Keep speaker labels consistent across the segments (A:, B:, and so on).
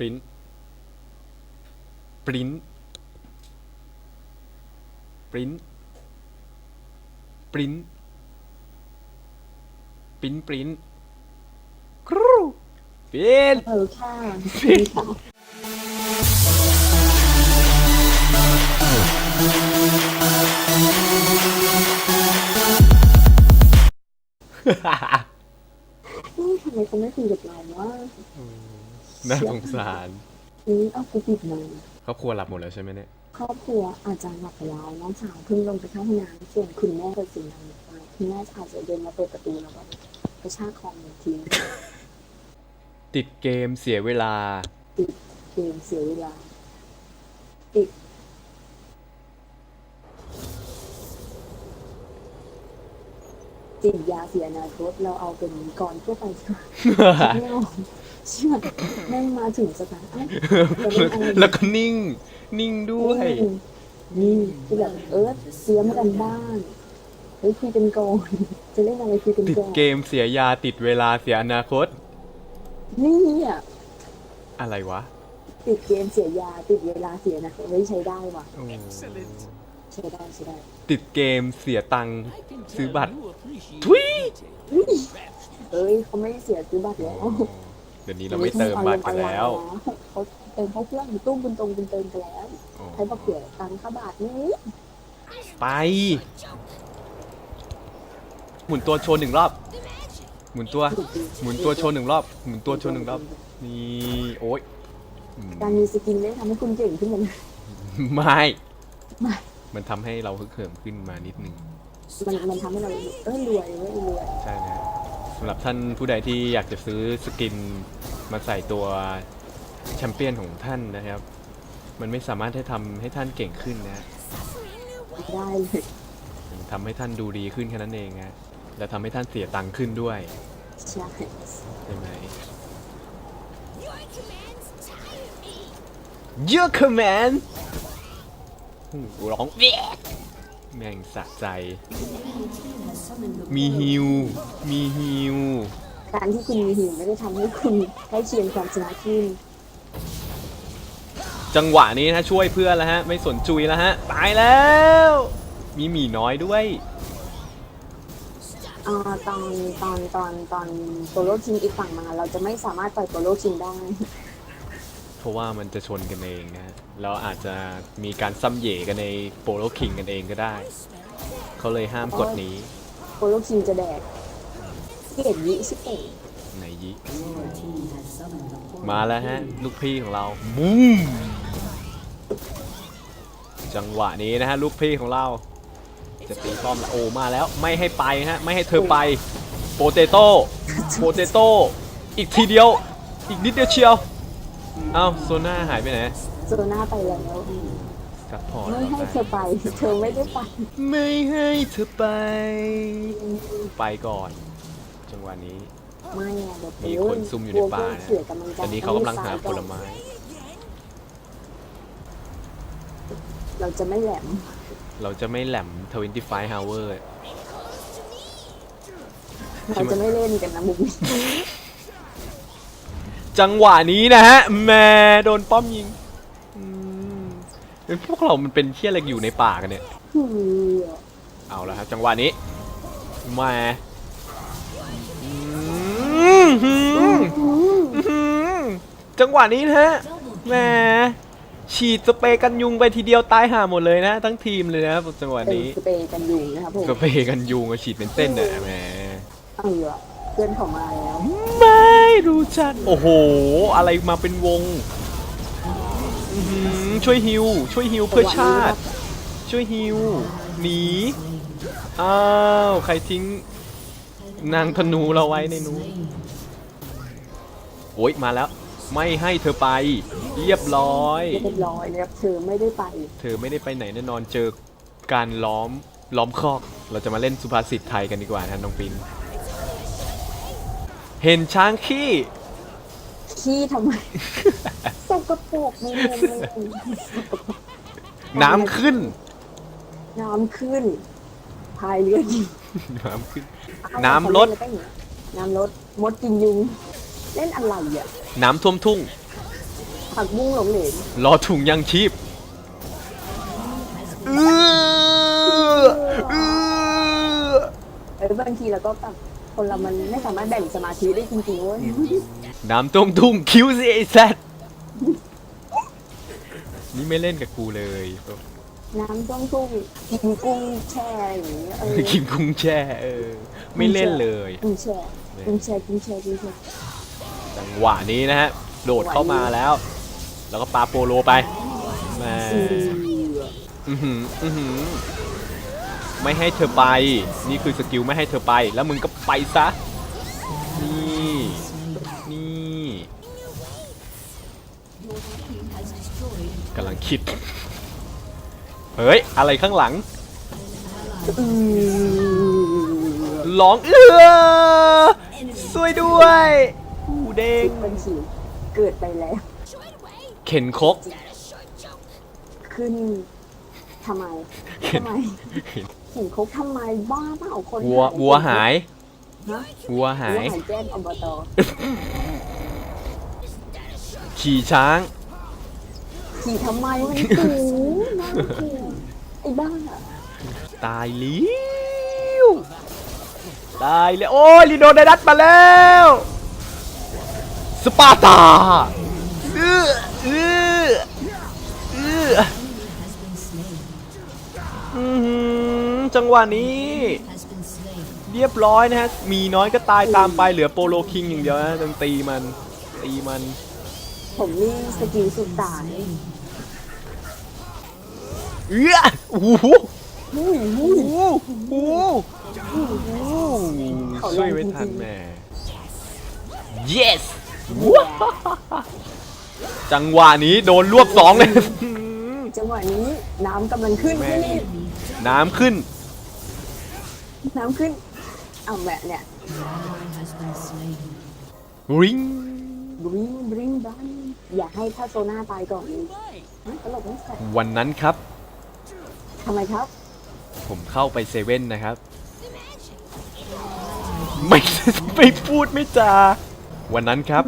A: ปริ้นปริ้นปริ้นปริ้นปริ้นปริ้นครูปริ้น
B: เออค่ะค่ะนี่ทำไมเขาไม่คุยกับเราว่า
A: น่าสงสาร
B: นี่เอากูปิดมา
A: ครอบครัวหลับหมดแล้วใช่ไหมเนี่ย
B: ครอบครัวอาจจะหลับไปแล้วน้องสาวเพิ่งลงไปเข้าห้องน้ำส่วนคุณแม่กับสิ่งนั้นไปคุณแม่อาจจะเดินมาเปิดประตูแล้วก็กระชากคอมันทิ้ง
A: ติดเกมเสียเวลา
B: ติดเกมเสียเวลา ติดติดยาเสียอนาคตเราเอาเป็นก่อนทั่วไปดีกว่าไม่ เอาเชื่อแม่งมาถึงสถานเอ้าจะเล่นอะไร
A: แล้วก็นิ่ง นิ่งด้วย
B: นี่คือแบบเออเสียมกันบ้านเฮ้ยคุยกันก่อนจะเล่นอะไรคุยกัน
A: ติด
B: ก่อน
A: เกมเสียยาติดเวลาเสียอนาคต
B: นี่อะ
A: อะไรวะ
B: ติดเกมเสียยาติดเวลาเสียนะเฮ้ยใช้ได้ว่ะ
A: โอ้
B: ใช้ได้ใช้ได้
A: ติดเกมเสียตังค์ ซื้อบัตรทุ
C: ทุ
A: ย
C: ย
B: เอ้ยเขาไม่เสียซื้อบัตรแล้ว
A: เดี๋ยวนี้เราไม่เติมบัตรกันแล้ว
B: เขาเติมเขาเครื่องตู้บุญตรงบุญเติมกันแล้ว
A: อ๋อ
B: ใช้บัตรเสียตังค่าบาทนี่
A: ไป หมุนตัวโชว์หนึ่งรอบ หมุนตัว หมุนตัวโชว์หนึ่งรอบ หมุนตัวโชว์หนึ่งรอบ นี่โอ๊ยอืม
B: การมีสกินได้ทำให้คุณเก่งขึ้นมานะ
A: ไม่
B: ไม่
A: มันทำให้เราฮึกเหิมขึ้นมานิดนึง
B: มันมันทำให้เราเออรวยเว้ยรวย
A: ใช่นะสำหรับท่านผู้ใดที่อยากจะซื้อสกิน มาใส่ตัวแชมเปี้ยนของท่านนะครับ มันไม่สามารถให้ทำให้ท่านเก่งขึ้นนะ
B: ได้เลย
A: มันทำให้ท่านดูดีขึ้นแค่นั้นเองนะและทำให้ท่านเสียตังค์ขึ้นด้วย
B: ใช่
A: ใช่ไหมเยอะคอมแมนร้องแม่งสะใจ มีฮิว มีฮิว
B: การที่คุณมีหิวไม่ได้ทำให้คุณได้เคียงความชนะขึ้น
A: จังหวะนี้นะฮะช่วยเพื่อนแล้วฮะ ไม่สนจุยแล้วฮะ ตายแล้ว มีหมีน้อยด้วย
B: อ่าตอนตอนตอนตอนโปโลคิงอีกฝั่งมา เราจะไม่สามารถต่อยโปโลคิงได้
A: เพราะว่ามันจะชนกันเองนะฮะแล้วอาจจะมีการซ้ำเหย่กันในโปโลคิงกันเองก็ได้ เขาเลยห้ามกฎนี้
B: โปโลคิงจะแดก เกลียดยิชิเตะ
A: ไหนยิมาแล้วฮะ ลูกพี่ของเราบูมจังหวะนี้นะฮะ ลูกพี่ของเรา จะตีป้อมแล้วโอ้มาแล้วไม่ให้ไปฮะ ไม่ให้เธอไปโปเตโต้โปเตโต้อีกทีเดียว อีกนิดเดียวเชียวเอ้าโซน่าหายไปไหน
B: โซน่าไปแล้ว
A: ซัพพอร์ต
B: ไม่ให้เธอไปเธอไม่ได้ไป
A: ไม่ให้เธอไป ไปก่อน จังหวะนี้
B: ไม่อะเดี๋ยว
A: มีคนซุ่มอยู่ในป่านะ
B: เสียกำลังใจ
A: อันนี้เขากำลังหาผลไม้
B: เราจะไม่แหลม
A: เราจะไม่แหลม25 hour
B: เราจะไม่เล่นกันนะมุกนี้
A: จังหวะนี้นะฮะแหม่โดนป้อมยิงอืมเป็นพวกเรามันเป็นเที่ยอะไรอยู่ในป่ากันเนี่ย
B: คือ
A: เอาละครับจังหวะนี้แหม่อื มหืมหืมจังหวะนี้นะฮะแหม่ฉีดสเปรย์กันยุงไปทีเดียวตายห่าหมดเลยนะ ทั้งทีมเลยนะครับจังหวะ
B: เป็น
A: นี้
B: สเปรย์กันยุงนะครับผม
A: สเปรย์กันยุงอะฉีดเป็นเส้นเนี่ยแหม
B: เออเพื่อนเขามาแล้ว
A: ไม่รู้จัก โอ้โห อะไรมาเป็นวงอื้อหือช่วยฮิว ช่วยฮิวเพื่อชาติ ช่วยฮิว หนี อ้าว ใครทิ้ง นางธนูเราไว้ในนู้นโอ้ยมาแล้ว ไม่ให้เธอไป เรียบร้อย
B: เรียบร้อยนะครับเธอไม่ได้ไป
A: เธอไม่ได้ไปไหนแน่นอนเจอการล้อมล้อมคอก เราจะมาเล่นสุภาษิตไทยกันดีกว่านะน้องปินเห็นช้างขี้
B: ขี้ทำไมสกปรกไม่เล่นไม่เล่น
A: น้ำขึ้น
B: น้ำขึ้น พายเรือยิง
A: น้ำขึ้น
B: เอา
A: น้ำลด
B: เขาเล่นอะไรกันเนี่ยน้ำลดมดกินยุง เล่นอะไรอะ
A: น้ำท่วมทุ่ง
B: ผักบุ้งหลงเหลน
A: รอถุงยังชีพเออเออ
B: เออบางทีเราก็แบบคนเรามันไม่สามารถแบ่งสมาธิได้จริงๆเว้ย
A: น้ำต้มทุ่งคิวซีไอแซดนี่ไม่เล่นกับกูเลย
B: น้ำต้มกุ้งกินกุ้งแช่อะไรอย่างเงี้ยเออ
A: กินกุ้งแช่เออ ไม่เล่นเลย
B: กุ้งแช่กุ้งแช่กุ้งแช่กุ้งแช่
A: จังหวะนี้นะฮะ โดดเข้ามาแล้ว แล้วก็ปาโปโลไปแหม่
B: อือ
A: อื้อหืออื้อหือไม่ให้เธอไป นี่คือสกิลไม่ให้เธอไป แล้วมึงก็ไปซะ นี่ นี่กำลังคิด เฮ้ย อะไรข้างหลัง
B: อือ
A: ร้องเอือช่วยด้วยหูเด้ง
B: เป็นสิวเกิดไปแล้ว
A: เข็นคก
B: ขึ้นทำไมทำไมเห็นเขาทำไมบ้าเปล่าคน
A: วัววัวหาย
B: ฮะ
A: วัวหา
B: วัวยหายแจ้งอบต
A: ขี่ช้าง
B: ขี่ทำไมมันสูงน่ากลัว ไอ้บ้า
A: ตายแล้วตายแล้วโอ้ยลีโดไดดัตมาแล้วสปาร์ตาเออเออเออจังหวะนี้ เรียบร้อยนะฮะ มีน้อยก็ตายตามไปเหลือโปโลคิงอย่างเดียวนะต้องตีมัน ตีมัน
B: ผมนี่สกิลสุดตาย
A: เอื้อโอ้โห
B: หุ้ยหุ้
A: โอ้
B: ย
A: โหโอ้โหช่วยไม่ทันแม่ yes ว้าวจังหวะนี้โดนรวบสองเลย
B: จังหวะนี้น้ำกำลังขึ้น
A: แม่
B: นี่
A: น้ำขึ้น
B: น้ำขึ้นเอาแม่เนี่ย
A: ริง
B: บริงบริงบันอย่าให้ถ้าโซน่าตายก่อนเลยฮะตลกไม่ใส่
A: วันนั้นครับ
B: ทำไมครับ
A: ผมเข้าไปเซเว่นนะครับ ไม่ ไม่พูดไม่จา วันนั้นครับ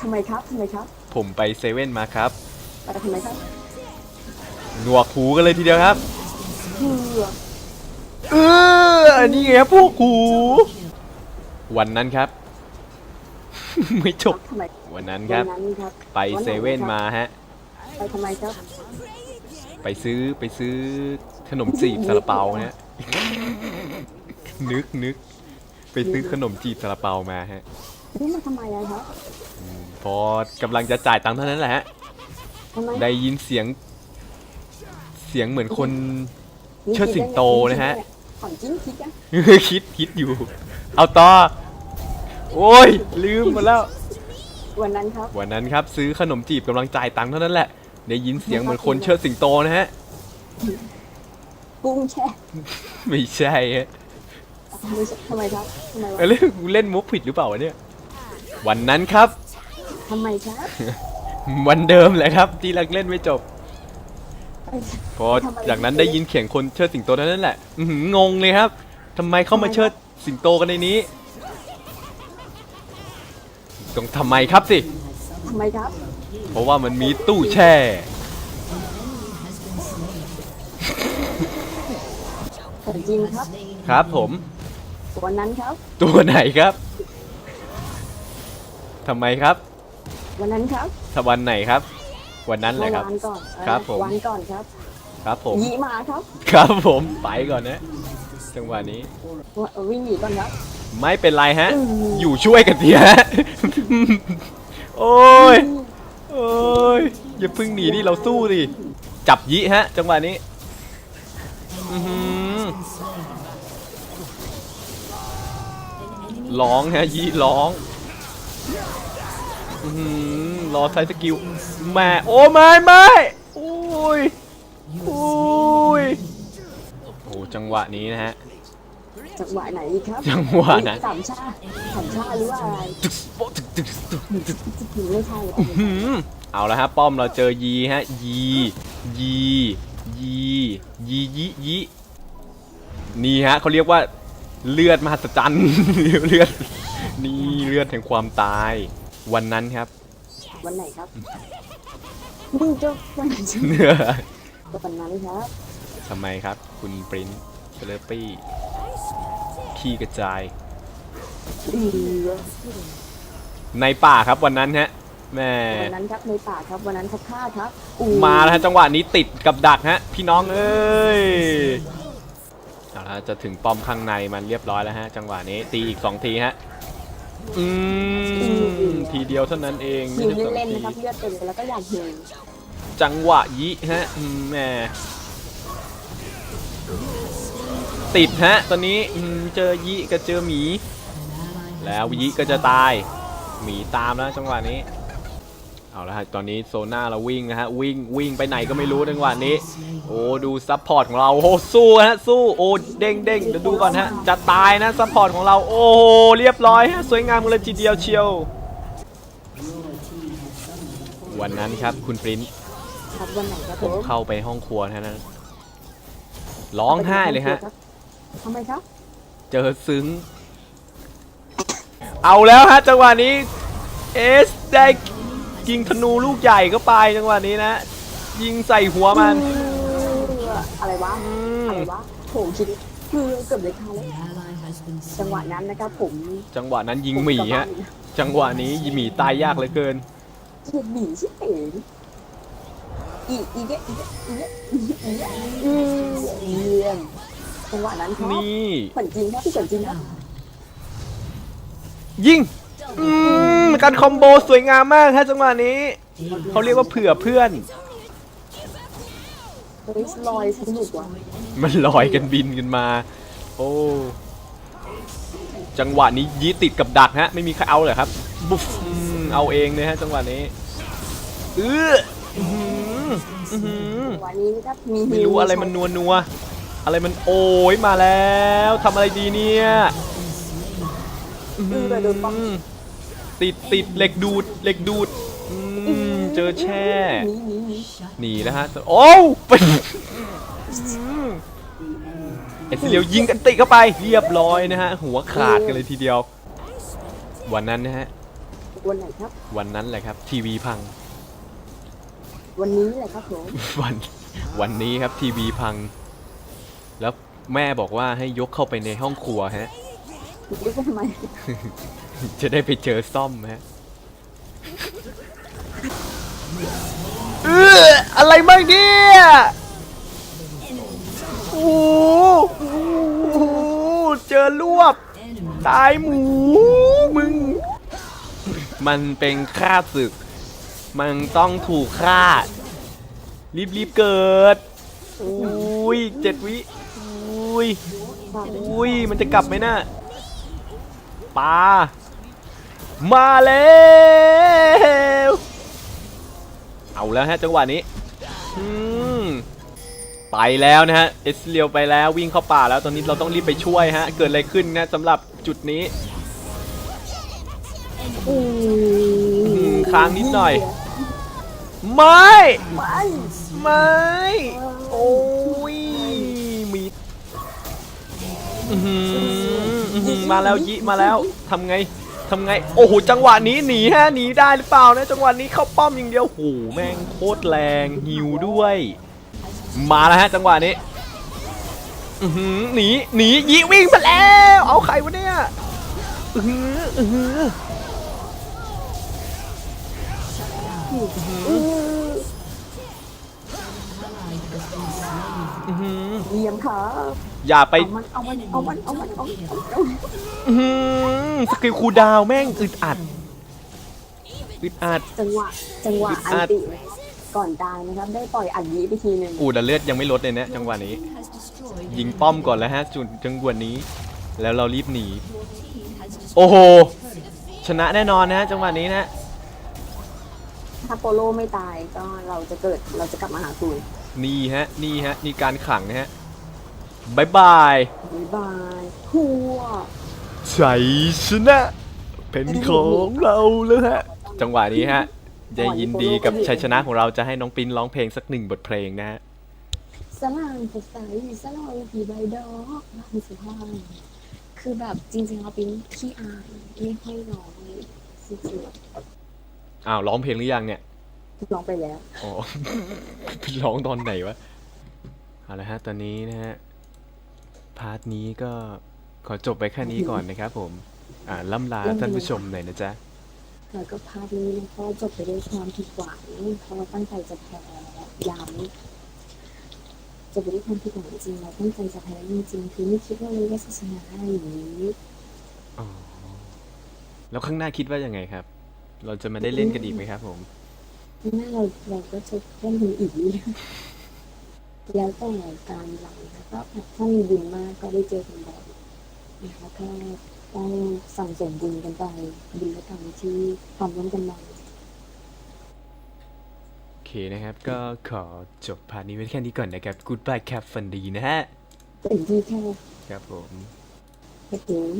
B: ทำไมครับ ทำไมครับ
A: ผมไปเซเว่นมาครับ
B: ไปทำไมครับ
A: หนวกหูกันเลยทีเดียวครับ
B: เพื่อ
A: เอออันนี้ไงครับพวกหู วันนั้นครับ ไม่จบ
B: ทำไม
A: วันนั้นค
B: วั
A: รั
B: น
A: บ
B: นั้นครับ
A: ไปเซเว่นมาฮะ
B: ไปทำไมครับ
A: ไปซื้อไปซื้อขนมจีบซาลาเปาเนี่ยนึกนึกไปซื้อขนมจีบซาลาเปามาฮะ
B: นี่มาทำไมอะครับ
A: พอกำลังจะจ่ายตังค์เท่านั้นแหละฮะ
B: ทำไม
A: ได้ยินเสียง เสียงเหมือนคนเชิดสิงโตนะฮะ
B: ของจริงคิดอะ
A: คิดคิดอยู่ เอาต่อโอ้ยลืมหมดแล้ว
B: วันนั้นครับ
A: วันนั้นครับ ซื้อขนมจีบกำลังจ่ายตังค์เท่านั้นแหละ ได้ยินเสียงเหมือนคนเชิดสิงโตนะฮะ
B: กุ้งแช่
A: ไม่ใช่ฮะ
B: ไม่ใช่ทำไมครับทำไมวะ
A: เอ้ยกูเล่นมุกผิดหรือเปล่าวะเนี่ย วันนั้นครับ
B: ทำไมครับ
A: วันเดิมแหละครับ ที่รักเล่นไม่จบ
B: ไป
A: พอจากนั้นได้ยินเสียงคนเชิดสิงโตเท่านั้นแหละอื้อหืองงเลยครับทำไมเข้ามาเชิดสิงโตกันในนี้ต้องทำไมครับสิ
B: ทำไมครับ
A: เพราะว่ามันมีตู้แช่
B: ของจริงครับ
A: ครับผม
B: วันนั้นครับ
A: ตัวไหนครับทำไมครับ
B: วันนั้นครับ
A: ถ้าวันไหนครับ วันนั้นแหละครับ
B: วันก่อนเออ
A: ครับผม
B: วันก่อนครับ
A: ครับผม
B: หยีมาครับ
A: ครับผมไปก่อนนะจังหวะนี้
B: ววิ่งหนีก่อนครับ
A: ไม่เป็นไรฮะ
B: อืม
A: อยู่ช่วยกันเถอะฮะ โอ้ย โอ้ยอย่าเพึ่งหนีดิเราสู้ดิจับยิฮะ จังหวะนี้ร้องฮะยีร้องหือรอใช้สกิลแม่โอ้ไม่ไม่โอ้ยโอ้ยโอ้จังหวะนี้นะฮะ
B: จังหวะไหนอีกครับ
A: จังหวะไหน
B: สามชาสามชาหรือว่าอะไร
A: ตึกโป๊ะตึกตึกตึกตึก
B: หรือไม่ใช่เหรอ
A: หืมเอาละฮะป้อมเราเจอยีฮะยียียียียียีนี่ฮะเขาเรียกว่าเลือดมหัศจรรย์ เลือดนี่เลือดแห่งความตาย วันนั้นครับ
B: วันไหนครับมึงจะวันไหนจะก็วันนั้นครับ
A: ทำไมครับ คุณปรินเซเลปี้ ขี้กระจาย
B: อือ
A: ในป่าครับวันนั้นฮะแม่
B: วันนั้นครับในป่าครับวันนั้นครับข้าครับอู้
A: มาแล้วฮะจังหวะนี้ติดกับดักฮะ พี่น้องเอ้ยเอาละจะถึงป้อมข้างในมันเรียบร้อยแล้วฮะ จังหวะนี้ตีอีกสองทีฮะอืมทีเดียวเท่านั้นเอง
B: หิ
A: ไม่
B: ว
A: ใช่สอง
B: เล่นๆ
A: ที
B: นะครับเลือดเต็มแล้วก็อยากหิว
A: จังหวะยิฮะอืมแหม่ ติดฮะ ตอนนี้อืมเจอยิกับเจอหมี แล้วยิก็จะตาย หมีตามแล้วจังหวะนี้ เอาละฮะตอนนี้โซน่าเราวิ่งนะฮะ วิ่งวิ่งไปไหนก็ไม่รู้จังหวะนี้ โอ้ดูซัพพอร์ตของเราโอ้สู้ฮะสู้โอ้เด้งเด้งเดี๋ยวดูก่อนฮะ จะตายนะซัพพอร์ตของเราโอ้เรียบร้อยฮะสวยงามเลยทีเดียวเชียววันนั้นครับคุณปริน
B: ครับวันไหนครับ
A: ผ
B: ผมม
A: เข้าไปห้องครัวเท่านั้นร้องไห้เลยฮะ
B: ทำไมครับ
A: เจอซึ้ง เอาแล้วฮะจังหวะนี้เอสได้ยิงธนูลูกใหญ่เข้าไปจังหวะนี้นะ ยิงใส่หัวมัน
B: อืออะไรวะ
A: อืม
B: อะไรวะผมคิดคือเกือบเลยค่ะแล้วจังหวะนั้นนะครับผม
A: จังหวะนั้นยิงหมีฮะ จังหวะนี้ยิงหมีตายยากเหลือเกิน
B: ถูกหมีชิบเป๋งอีอีเกะอีเกะอีเกะอีเกะอีเกะอือเยี่ยม จังหวะนั้นครับ
A: นี่
B: เหมือนจริงครับพี่เหมือนจริงครับ
A: ยิงอืมการคอมโบสวยงามมากฮะจังหวะนี้เขาเรียกว่าเผื่อเพื่อน
B: เฮ้ยลอยสนุกว่ะ
A: มันลอยกันบินกันมา โอ้ จังหวะนี้ยีติดกับดักฮะ ไม่มีใครเอาเลยครับ บุฟอืมเอาเองเลยฮะ จังหวะนี้เอออื้อหืออื้อหือ
B: จังหวะนี้นะครับมี
A: ไม่รู้อะไรมันนัวนัวๆ อะไรมันโอ้ยมาแล้วทำอะไรดีเนี่ยอื้อหือติดติดเหล็กดูดเหล็กดูดอืมเจอแช่
B: หนีหนีหนี
A: หนีแล้วฮะโอ้วไปไอ้เสียวยิงกันติเข้าไปเรียบร้อยนะฮะ หัวขาดกันเลยทีเดียว วันนั้นนะฮะ
B: วันไหนครับ
A: วันนั้นแหละครับ ทีวีพัง
B: วันนี้แหละครับผม
A: วันวันนี้ครับทีวีพัง แล้วแม่บอกว่าให้ยกเข้าไปในห้องครัวฮะ
B: รู้ว่าทำไม
A: จะได้ไปเจอซ่อมฮะเอออะไรบ้างเนี่ยโอ้โหโอ้โหเจอรวบ ตายหมู มึง มันเป็นฆ่าศึก มันต้องถูกฆ่า รีบรีบๆเกิด อุ้ยเจ็ดวิ อุ้ยอุ้ยมันจะกลับไหมน่ะปลามาแล้วเอาแล้วฮะจังหวะนี้อืมไปแล้วนะฮะเอสเลียวไปแล้ววิ่งเข้าป่าแล้วตอนนี้เราต้องรีบไปช่วยฮะ เกิดอะไรขึ้นนะสำหรับจุดนี้
B: อืม
A: ค้างนิดหน่อย ไม่
B: ไม่
A: ไม่โอ้ อื้อหืออื้อหือมาแล้วยิมาแล้วทำไงทำไง โอ้โห จังหวะนี้หนีฮะหนีได้หรือเปล่านะจังหวะนี้เข้าป้อมอย่างเดียวโอ้โหแม่งโคตรแรงหิวด้วย มาแล้วฮะจังหวะนี้อือหือหนีหนียิวิ่งไปแล้ว เอาใครวะเนี่ยอือหืออือหือ
B: อือ
A: อือหือ
B: เยี่ยมครับ
A: อย่าไป
B: เอามันเอามันเอามันเอามันเอามันเอามัน
A: อือหือสกิลคูลดาวน์แม่งอึดอัดอึดอัด
B: จังหวะจังหวะ
A: อึด
B: อั
A: อั
B: น
A: ด
B: ติก่อนตายนะครับได้ปล่อยอัดยีไปทีหนึ่ง
A: อูแต่เลือดยังไม่ลดเลยเนี่ยจังหวะนี้ ยิงป้อมก่อนแล้วฮะจุดจังหวะนี้ แล้วเรารีบหนี โอ้โห ชนะแน่นอนนะฮะจังหวะนี้นะ
B: ถ้าโปโลไม่ตายก็เราจะเกิดเราจะกลับมาหาคุณ
A: นี่ฮะ นี่ฮะ นี่การขังนะฮะ บายบาย
B: บ๊ายบายหัว
A: ชัยชนะเป็นของเราแล้วฮะ จังหวะนี้ฮะจะยินดีกับชัยชนะของเราจะให้น้องปินร้องเพลงสักหนึ่งบทเพลงนะฮะ
B: สลามสดใสสลามผีใบดอกบานสุภาพคือแบบจริงๆเราเป็นขี้อายไม่ค่อยร้องเลยจริง
A: อ้าวร้องเพลงหรือยังเนี่ย
B: ร้องไปแล้ว
A: อ๋อ ร้องตอนไหนวะเอาละฮะตอนนี้นะฮะ พาร์ทนี้ก็ขอจบไปแค่นี้ก่อนนะครับผม อ่าล่ำลาท่านผู้ชมหน่อยนะจ๊ะ
B: แล้วก็พาร์ทนี้เนี่ยก็จบไปด้วยความผิดหวังเพราะเราตั้งใจจะแพ้ย้ำจบไปด้วยความผิดหวังจริงเราตั้งใจจะแพ้จริงๆคือไม่คิดว่าเราจะชนะได้อย่างนี้
A: อ๋อแล้วข้างหน้าคิดว่ายังไงครับ เราจะมาได้เล่นกันอีกไหมครับผม
B: แม่เราเราก็จะเล่นมืออีกเรื่อยๆ แล้วแต่การหลังแล้วก็ถ้ามีบุญมากก็ได้เจอกันบ่อยนะคะก็ต้องสั่งสมบุญกันไปบุญและกรรมที่ทำร่วมกันมา
A: โอเคนะครับ ก็ขอจบพาร์ทนี้ไว้แค่นี้ก่อนนะครับ Goodbye ครับฟันดีนะฮะ
B: เป็นที่แค่
A: ครับผม
B: กระตุ้น